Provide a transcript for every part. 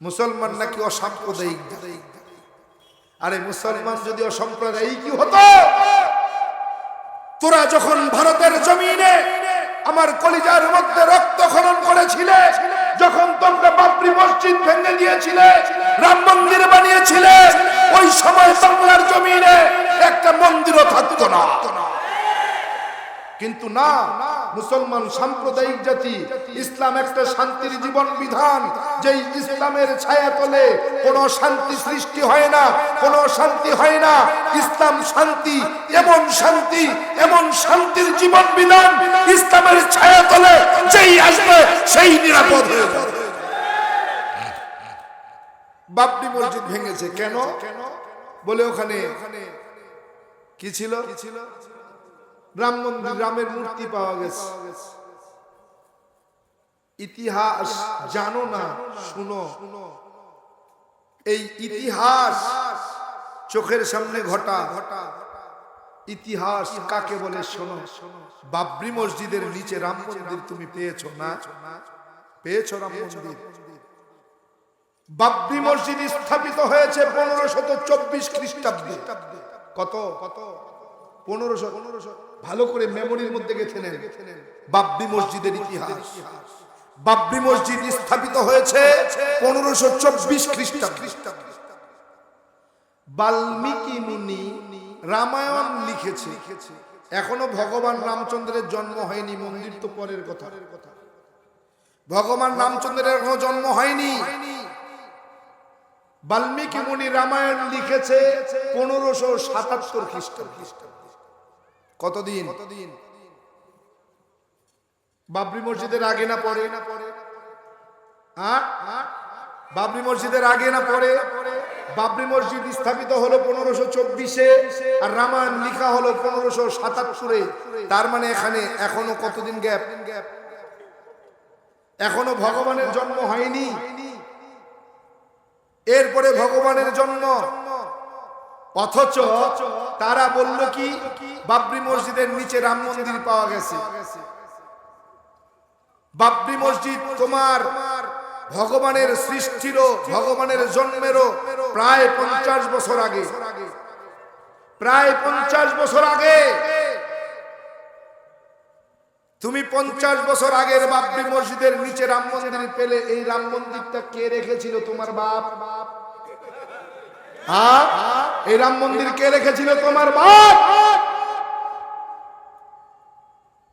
মুসলমান নাকি অসাম্প্রদায়িক? আরে মুসলমান যদি অসাম্প্রদায়িকই হতো? তোরা যখন ভারতের জমিনে আমার কলিজার মধ্যে রক্ত খনন করেছিলে, যখন তোমরা বাপরি মসজিদ ভেঙে দিয়েছিলে, রাম মন্দির বানিয়েছিলে, ওই সময় বাংলার জমিনে একটা মন্দিরও থাকতো না। কিন্তু না, মুসলমান সাম্প্রদায়িক জাতি ইসলাম একটা শান্তির জীবন বিধান। যেই ইসলামের ছায়া তলে কোনো শান্তি সৃষ্টি হয় না, কোনো শান্তি হয় না। ইসলাম শান্তি, এমন শান্তি, এমন শান্তির জীবন বিধান ইসলামের ছায়া তলে, যেই আসবে সেই নিরাপদ বাবরি মসজিদ ভেঙেছে কেন? বলে ওখানে কি ছিল কি ছিল? মন্দির, রামের মূর্তি পাওয়া গেছে। ইতিহাস জানো না, শুনো। এই ইতিহাস চোখের সামনে ঘটা। ঘটা ইতিহাস কাকে বলে শোনো? বাবরি মসজিদের নিচে রাম মন্দির তুমি পেয়েছ না? পেয়েছ রাম মন্দির। বাবরি মসজিদ স্থাপিত হয়েছে পনেরো শত চব্বিশ খ্রিস্টাব্দে। কত কত? পনেরোশো, ভালো করে মেমোরির মধ্যে গেছে নেন। বাবরি মসজিদের ইতিহাস। বাবরি মসজিদ স্থাপিত হয়েছে পনেরোশো চব্বিশ খ্রিস্টাব্দ। বাল্মীকি মুনি রামায়ণ লিখেছে। এখনও ভগবান রামচন্দ্রের জন্ম হয়নি, মন্দির তো পরের কথা। ভগবান রামচন্দ্রের এখনও জন্ম হয়নি। বাল্মীকি মুনি রামায়ণ লিখেছে পনেরোশো সাতাত্তর খ্রিস্টাব্দ। কতদিন? কতদিন? বাবরি মসজিদের আগে না পরে? না পরে? বাবরি মসজিদের আগে না পরে? বাবরি মসজিদ স্থাপিত হলো পনেরোশো চব্বিশে আর রামায়ণ লিখা হলো পনেরোশো সাতাত্তরে। তার মানে এখানে এখনও কতদিন গ্যাপ গ্যাপ? এখনও ভগবানের জন্ম হয়নি। এরপরে ভগবানের জন্ম। অথচ তারা বলল কি, বাবরি মসজিদের নিচে রাম মন্দির পাওয়া গেছে। বাবরি মসজিদ তোমার ভগবানের সৃষ্টিরও, ভগবানের জন্মেরও প্রায় পঞ্চাশ বছর আগে। প্রায় পঞ্চাশ বছর আগে। তুমি পঞ্চাশ বছর আগের বাবরি মসজিদের নিচে রাম মন্দির পেলে, এই রাম মন্দিরটা কে রেখেছিল তোমার বাপ? বাপ হ্যাঁ এই রাম মন্দির কে রেখেছিল তোমার বাপ?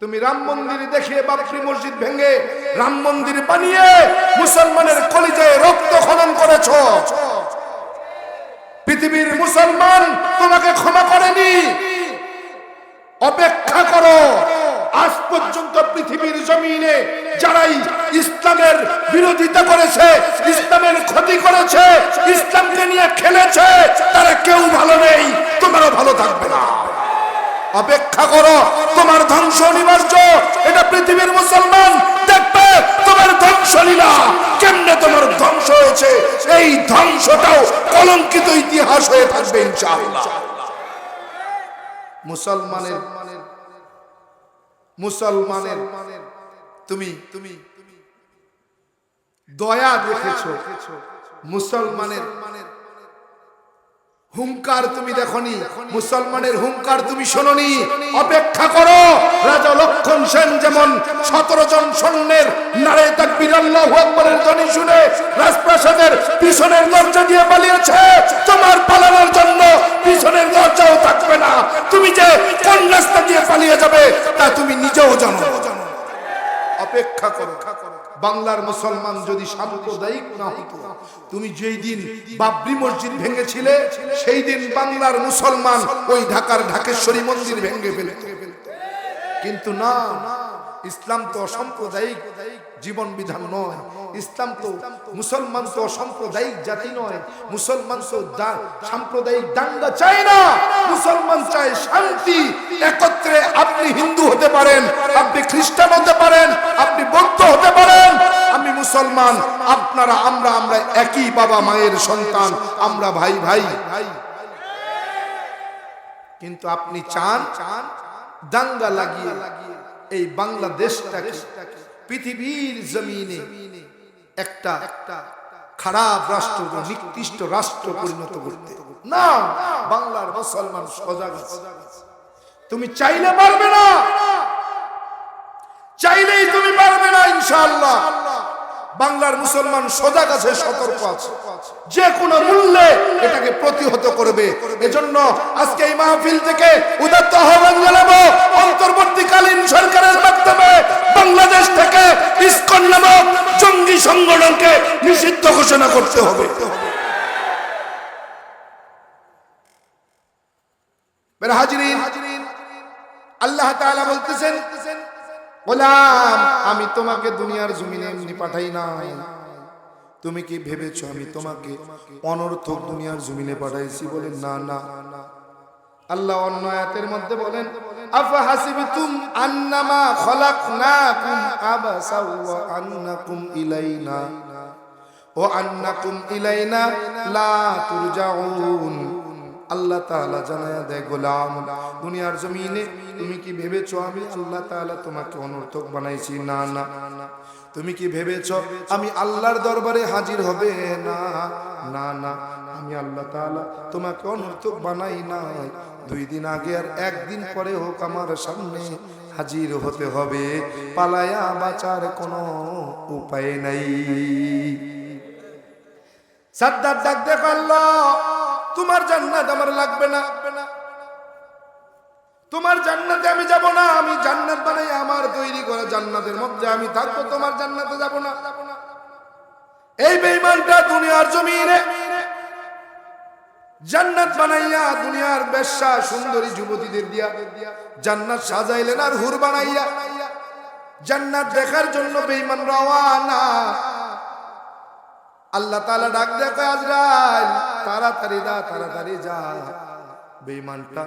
তুমি রাম মন্দির দেখে বাবরি মসজিদ ভেঙে রাম মন্দির বানিয়ে মুসলমানের কলিজায় রক্ত খনন করেছ। পৃথিবীর মুসলমান তোমাকে ক্ষমা করেনি। অপেক্ষা পৃথিবীর জমিনে যারাই ইসলামের বিরোধিতা করেছে, ইসলামের ক্ষতি করেছে, ইসলামকে নিয়ে খেলেছে, তারা কেউ ভালো নেই, তোমারও ভালো থাকবে না। অপেক্ষা করো, তোমার ধ্বংস অনিবার্য, এটা পৃথিবীর মুসলমান দেখবে, তোমার ধ্বংস লীলা। কেমনে তোমার ধ্বংস হয়েছে? এই ধ্বংসটাও কলঙ্কিত ইতিহাস হয়ে থাকবে ইনশাআল্লাহ। মুসলমানের মুসলমানের। তুমি তুমি, দয়া দেখেছ মুসলমানের হুঙ্কার তুমি দেখনি। মুসলমানের হুঙ্কার তুমি শোনি অপেক্ষা করো। রাজা লক্ষণ সেন যেমন সতেরো জন সৈন্যের নারে তাকবীর, আল্লাহু আকবারের ধ্বনি শুনে রাজপ্রাসাদের পিছনের দরজা দিয়ে পালিয়েছে। তোমার পালানোর জন্য পিছনের দরজাও থাকবে না। তুমি যে কোন রাস্তা দিয়ে পালিয়ে যাবে, তা তুমি নিজেও জানো। অপেক্ষা করো। বাংলার মুসলমান যদি সাম্প্রদায়িক না হতো, তুমি যেই দিন বাবরি মসজিদ ভেঙেছিলে, সেই দিন বাংলার মুসলমান ওই ঢাকার ঢাকেশ্বরী মন্দির ভেঙে ফেলে। কিন্তু না ইসলাম তো অসাম্প্রদায়িক জীবন বিধান নয়। ইসলাম তো মুসলমান তো অসাম্প্রদায়িক জাতি নয়। মুসলমান তো সাম্প্রদায়িক দাঙ্গা চায় না। মুসলমান চায় শান্তি। একত্রে আপনি হিন্দু হতে পারেন, আপনি খ্রিস্টান হতে পারেন, আপনি বৌদ্ধ হতে পারেন। আমি মুসলমান, আপনারা, আমরা আমরা একই বাবা মায়ের সন্তান, আমরা ভাই ভাই। ভাই কিন্তু আপনি চান চান দাঙ্গা লাগিয়ে লাগিয়ে এই বাংলাদেশটাকে, পৃথিবীর জমিনে একটা একটা খারাপ রাষ্ট্র নিকৃষ্ট রাষ্ট্র পরিণত করতে। না, বাংলার মুসলমান সজাগ তুমি চাইলে পারবে না। চাইলেই তুমি পারবে না, ইনশাআল্লাহ। বাংলার মুসলমান সজাগ আছে, সতর্ক আছে। যে কোনো মূল্যে এটাকে প্রতিহত করবে। এজন্য আজকে এই মাহফিল থেকে উদাত্ত আহ্বান সংগঠনকে নিষিদ্ধ ঘোষণা করতে হবে। আল্লাহ বলতেছেন আমি তোমাকে দুনিয়ার জমিনে এমনি পাঠাই নাই। তুমি কি ভেবেছো আমি তোমাকে অনর্থক দুনিয়ার জমিনে পাঠাইছি বলে? না না। আল্লাহ অন্য আয়াতের মধ্যে বলেন, আফা হাসিবতুম আন্নামা খলাকনাকুম আবাসা ওয়া আন্নাকুম ইলাইনা। ও আন্নাকুম ইলাইনা লা তুরজাউন। আল্লাহ তাআলা জানায়া দেয়, গোলাম, দুনিয়ার জমিনে তুমি কি ভেবেছো আমি আল্লাহ তাআলা তোমাকে অনর্থক বানাইছি? না না। তুমি কি ভেবেছো আমি আল্লাহর দরবারে হাজির হবে? না না না, আমি আল্লাহ তাআলা তোমাকে অনর্থক বানাই নাই। দুই দিন আগে আর একদিন পরে হোক আমার সামনে হাজির হতে হবে। পালায়া বাঁচার কোনো উপায় নাই। সাদ্দার ডাক দেখো তোমার জান্নাত আমার লাগবে না। তোমার জান্নাতে আমি যাব না, আমি জান্নাত বানাই, আমার তৈরি করা জান্নাতের মধ্যে আমি থাকব, তোমার জান্নাতে যাব না। এই বেঈমানটা দুনিয়ার জমিনে জান্নাত বানাইয়া, দুনিয়ার বেশ্যা সুন্দরী যুবতীদের দিয়া জান্নাত সাজাইলেন আর হুর বানাইয়া। জান্নাত দেখার জন্য বেঈমান রওয়ানা। আল্লাহ তাআলা ডাক দেখো আজরাইল, তাড়াতাড়ি দা তাড়াতাড়ি যা। বেঈমানটা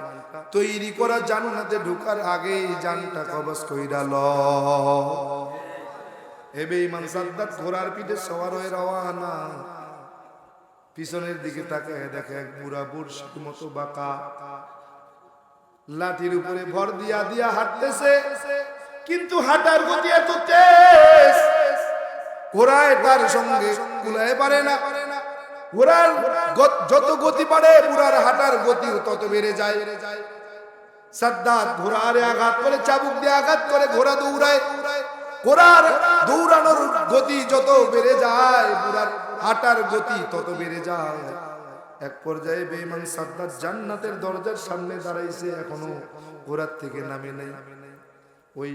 তৈরি করা জান্নাতে ঢোকার আগেই জানটা কবজ কইরা ল। এ বেঈমান সাদ্দাত ঘোড়ার পিঠে সওয়ার হয়ে রওয়ানা পিছনের দিকে তাকায় দেখে এক বুড়া বুড়শির মতো বাঁকা। লাঠির উপরে ভর দিয়া দিয়া হাঁটতেছে, কিন্তু হাঁটার গতি এত তেজ। ঘোড়ায় তার সঙ্গে কুলায় পারে না। ঘোড়ার যত গতি বাড়ে বুড়ার হাঁটার গতি তত বেড়ে যায়। সাদ্দাত ঘোড়ারে আঘাত করে, চাবুক দিয়ে আঘাত করে, ঘোড়া দৌড়ায়। ঘোড়ার দৌড়ানোর গতি যত বেড়ে যায় বুড়ার হাঁটার গতি তত বেড়ে যায়। এক পর্যায়ে বেঈমান সাদ্দাত জান্নাতের দরজার সামনে দাঁড়াইছে, এখনও ঘোড়ার থেকে নামে নাই। ওই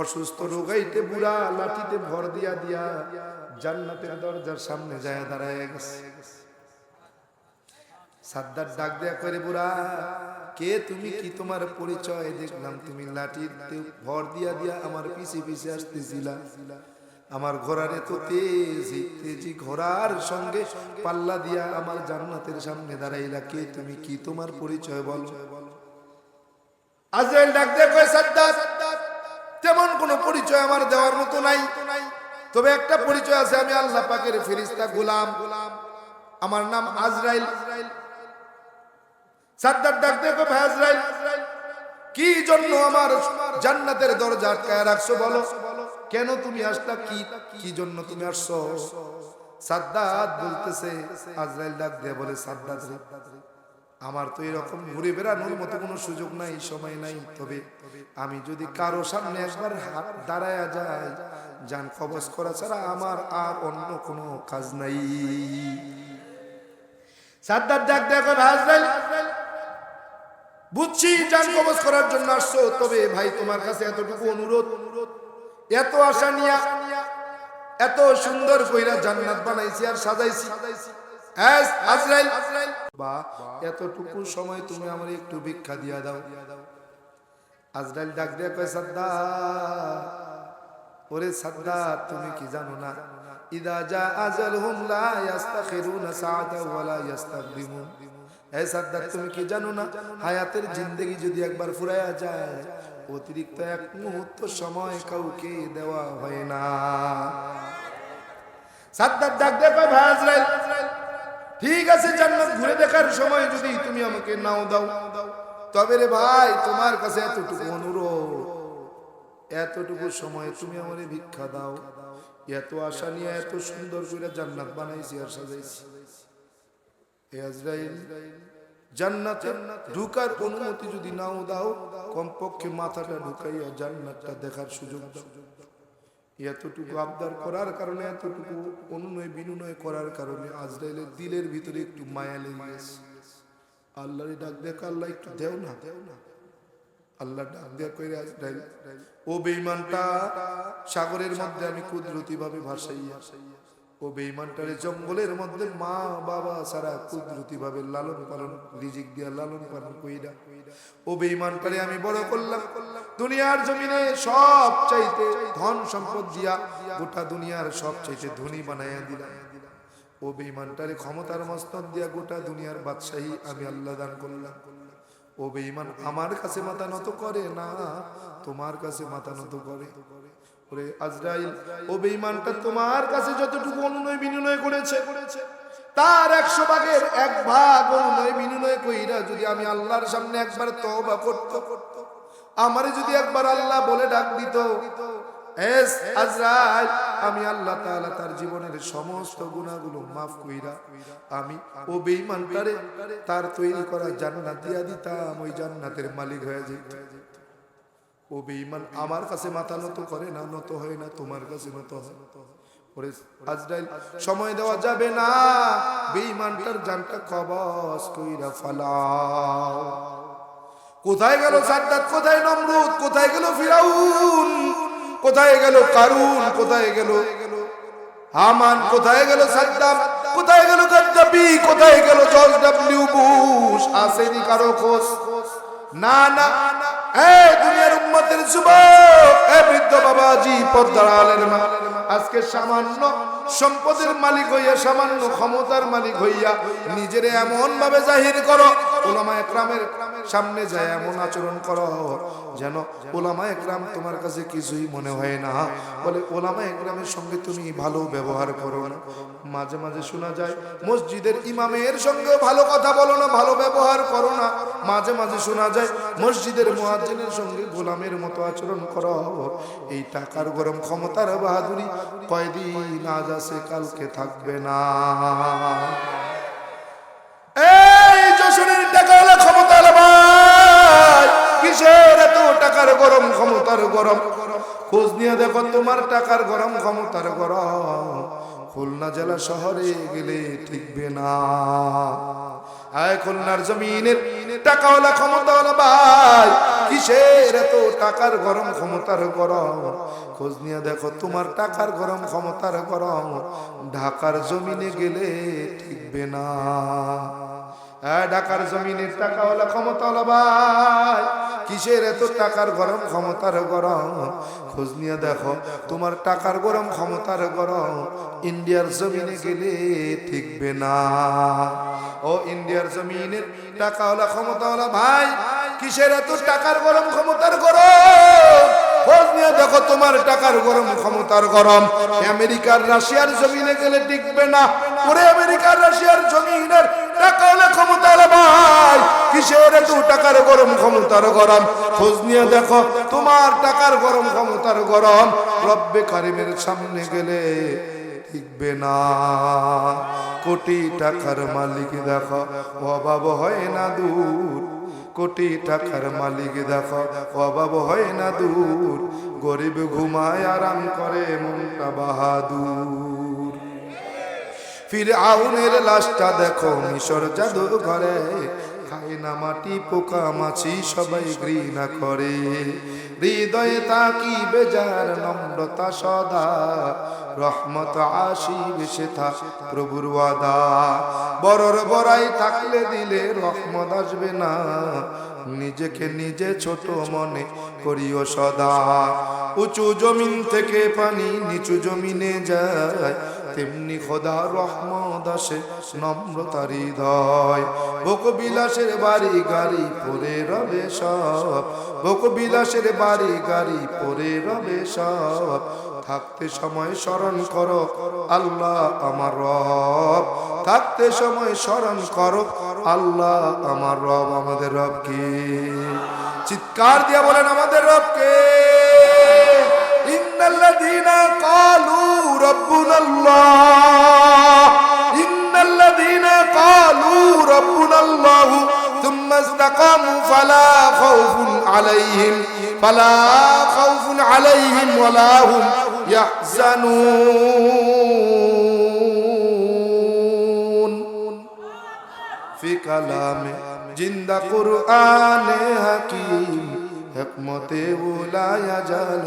অসুস্থ রোগাইতে বুড়া লাঠিতে ভর দিয়া দিয়া জান্নাতের দরজার সামনে যায় দাঁড়ায় গেছে। সাদ্দার ডাক দেয়া করে বুড়া, কে তুমি? কি তোমার পরিচয়? দেখলাম তুমি লাঠিতে ভর দিয়া দিয়া আমার পিছে পিছে আসতেছিলা। আমার ঘোড়ার এত তেজি তেজি ঘোড়ার সঙ্গে পাল্লা দিয়া আমার জান্নাতের সামনে দাঁড়াইলা। কে তুমি? কি তোমার পরিচয় বলো? আজরাইল ডাক দিয়ে কয় তেমন কোনো পরিচয় আমার দেওয়ার মতো নাই। তবে একটা পরিচয় আছে, আমি আল্লাহ পাকের ফেরিস্তা গোলাম। আমার নাম আজরাইল। ডাক আজরাইল, কি জন্য আমার জান্নাতের দরজা আটকায় রাখছো বলো? কেন তুমি আসলা? কি কি জন্য তুমি আসছো? সাদ্দাত বলতেছে, আজরাইল ডাক দিয়ে বলে, সাদ্দাত আমার তো এরকম ঘুরে বেড়ানোর মতো কোনো সুযোগ নাই সময় নাই। তবে আমি যদি কারও সামনে একবার হাত দাঁড়ায়া যায় যান কবজ করা ছাড়া আমার আর অন্য কোনো কাজ নাই। সাদ্দাত ডাক দেখো হাজরাইল বুঝছি যান কবজ করার জন্য আসছো তবে ভাই তোমার কাছে এতটুকু অনুরোধ। এত আশা নিয়া এত সুন্দর কইরা জান্নাত বানাইছি আর সাজাইছি। হ্যাঁ, আজরাইল বা এতটুকু সময় তুমি আমার একটু ভিক্ষা দিয়া দাও। আজরাইল ডাক দিয়া কয় সাদ্দা ওরে সাদ্দা তুমি কি জানো না? ইদা যা আজালহুম লা ইস্তাখিরুনা সাআতা ওয়া লা ইস্তাকদিমুন এই সাদ্দাত, তুমি কি জানো না? হায়াতের জিন্দেগি যদি একবার ফুরায়া যায়, অতিরিক্ত এক মুহূর্ত সময় কাউকে দেওয়া হয় না। সাদ্দাত ডাক কয়, ভাই আজরাইল ঠিক আছে, জান্নাত ঘুরে দেখার সময় যদি তুমি আমাকে নাও দাও। তবে রে ভাই, তোমার কাছে এতটুকু অনুরোধ। এতটুকু সময় তুমি আমারে ভিক্ষা দাও। এত আশা নিয়ে এত সুন্দর করে জান্নাত বানাইছি আর সাজাইছি। ঢুকার অনুমতি যদি নাও দাও, কমপক্ষে মাথাটা ঢুকাইয়া জান্নাতটা দেখার সুযোগ দাও। এতটুকু আবদার করার কারণে, এতটুকু অনুনয় বিনুনয় করার কারণে আজরাইলের দিলের ভিতরে একটু মায়া লেগে গেছে। আল্লাহরে ডাক দেখ, আল্লাহ একটু দেও না। দেও না আল্লাহ ডাক দেয়া আজরাইল, ও বেঈমানটা, সাগরের মধ্যে আমি কুদরতি ভাবে ভাসাইয়া, ও বেঈমানটারে জঙ্গলের মধ্যে মা বাবা সারা কুদরতি ভাবে লালন পালন রিজিক দিয়া লালন পালন কইরা ও বেঈমানটারে আমি বড় করলাম। দুনিয়ার জমিনে সব চাইতে ধন সম্পদ দিয়া গোটা দুনিয়ার সব চাইতে ধনী বানাইয়া দিলাম। ও বেঈমানটারে ক্ষমতার মস্তক দিয়া গোটা দুনিয়ার বাদশাহী আমি আল্লাহ দান করলাম। ও বেঈমান, আমার কাছে মাথা নত করে না, তোমার কাছে মাথা নত করে। ওরে আজরাইল, ও বেঈমানটা তোমার কাছে যতটুকু অনুনয় বিনিময় করেছে তার একশো ভাগের এক ভাগ অনুনয় বিনিময় কইরা যদি আমি আল্লাহর সামনে একবার তওবা করত, আমারে যদি একবার আল্লাহ বলে ডাক দিত আমি আল্লাহ তার জীবনের সমস্ত গুনাহগুলো মাফ কইরা আমি ও বেঈমানটারে তার তৈরি করা জান্নাত দিয়া দিতাম, ওই জান্নাতের মালিক হয়ে যেত। ও বেঈমান আমার কাছে মাথা নত করে না, নত হয় না, তোমার কাছে নত হয়। সময় দেওয়া যাবে না। বেঈমানটার জানটা কবজ কইরা ফালাও। কোথায় গেল সাদ্দাত? কোথায় নমরুদ? কোথায় গেল ফিরাউন? কোথায় গেল কারুন? কোথায় গেল হামান? কোথায় গেল সাদ্দাম? কোথায় গেল গাদ্দাফি? কোথায় গেল জর্জ ডব্লিউ বুশ? আসেনি কারও খোঁজ। না না। এ, দুনিয়ার উম্মতের যুবক, এ বৃদ্ধ বাবাজি, পর্দার আলের মা আজকে সামান্য সম্পদের মালিক হইয়া, সামান্য ক্ষমতার মালিক হইয়া নিজেরে এমন ভাবে জাহির করো। ওলামা একরামের সামনে যায় এমন আচরণ করো যেন ওলামা একরাম তোমার কাছে কিছুই মনে হয় না। বলে, ওলামা একরামের সঙ্গে তুমি ভালো ব্যবহার করো না। মাঝে মাঝে শোনা যায়, মসজিদের ইমামের সঙ্গে ভালো কথা বলো না, ভালো ব্যবহার করো না। মাঝে মাঝে শোনা যায়, মসজিদের মুয়াজ্জিনের সঙ্গে গোলামের মতো আচরণ করো। এই টাকার গরম ক্ষমতার বাহাদুরি কয়দিন আজ আছে, কালকে থাকবে না। এই যশোরের টাকা কিসের এত টাকার গরম ক্ষমতার গরম? খোঁজ নিয়ে দেখো তোমার টাকার গরম ক্ষমতার গরম। খুলনা জেলা শহরে গেলে ঠিকবে না। আয় খুলনার জমিনের টাকাওয়ালা, ক্ষমতাওয়ালা ভাই, কিসের এত টাকার গরম ক্ষমতার গরম? খোঁজ নিয়ে দেখো তোমার টাকার গরম ক্ষমতার গরম। ঢাকার জমিনে গেলে ঠিকবে না। হ্যাঁ ঢাকার জমিনের টাকা টাকাওয়ালা ক্ষমতাওয়ালা ভাই, কিসের এত টাকার গরম, ক্ষমতার গরম? খোঁজ নিয়ে দেখো, তোমার টাকার গরম, ক্ষমতার গরম ইন্ডিয়ার জমিনে গেলে ঠিকবে না। ও ইন্ডিয়ার জমিনের টাকা টাকাওয়ালা, ক্ষমতাওয়ালা ভাই, কিসের এত টাকার গরম, ক্ষমতার গরম? খোঁজ নিয়ে দেখো তোমার টাকার গরম, ক্ষমতার গরম। আমেরিকার, রাশিয়ার জমিনে গেলে টিকবে না। ওরে আমেরিকার, রাশিয়ার জমিনের ভাই। টাকার গরম, ক্ষমতার নিয়ে দেখো তোমার টাকার গরম সামনে গেলে টিকবে না। কোটি টাকার মালিক দেখো, অভাব হয় না দূর। কোটি টাকার মালিক দেখো, অভাব হয় না দূর। গরিব ঘুমায় আরাম করে মনটা বাহাদুর। ফির আউনের লাশটা দেখো, মিশর জাদু ঘরে খায় না মাটি, পোকা মাছি, সবাই ঘৃণা করে। হৃদয়ে তাকি বেজার নম্রতা সদা। রহমত আসিবে সেথা প্রভুর ওয়াদা। বড়র বড়াই থাকলে দিলে রহমত আসবে না। নিজেকে নিজে ছোট মনে করিও সদা। উঁচু জমিন থেকে পানি নিচু জমিনে যায়। তেমনি খোদা রহমত আসে নম্রতার হৃদয়। ভোগ বিলাসের বাড়ি গাড়ি পরে রবে সব। ভোগ বিলাসের বাড়ি গাড়ি পরে রবে সব। থাকতে সময় স্মরণ করো আল্লাহ আমার রব। থাকতে সময় স্মরণ করো আল্লাহ আমার রব। আমাদের রবকে চিৎকার দিয়ে বলেন আমাদের রবকে। ইন্নাল্লাযীনা ربنا الله. إن الذين قالوا ربنا الله ثم استقاموا فلا خوف عليهم فلا خوف عليهم ولا هم يحزنون. في كلام جند قرآن حكيم حكمت ولا يزال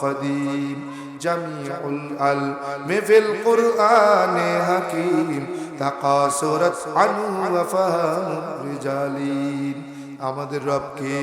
قديم. جميع العلم في القرآن حكيم تقاصرت عنه وفهم الرجالين আমাদের রবকে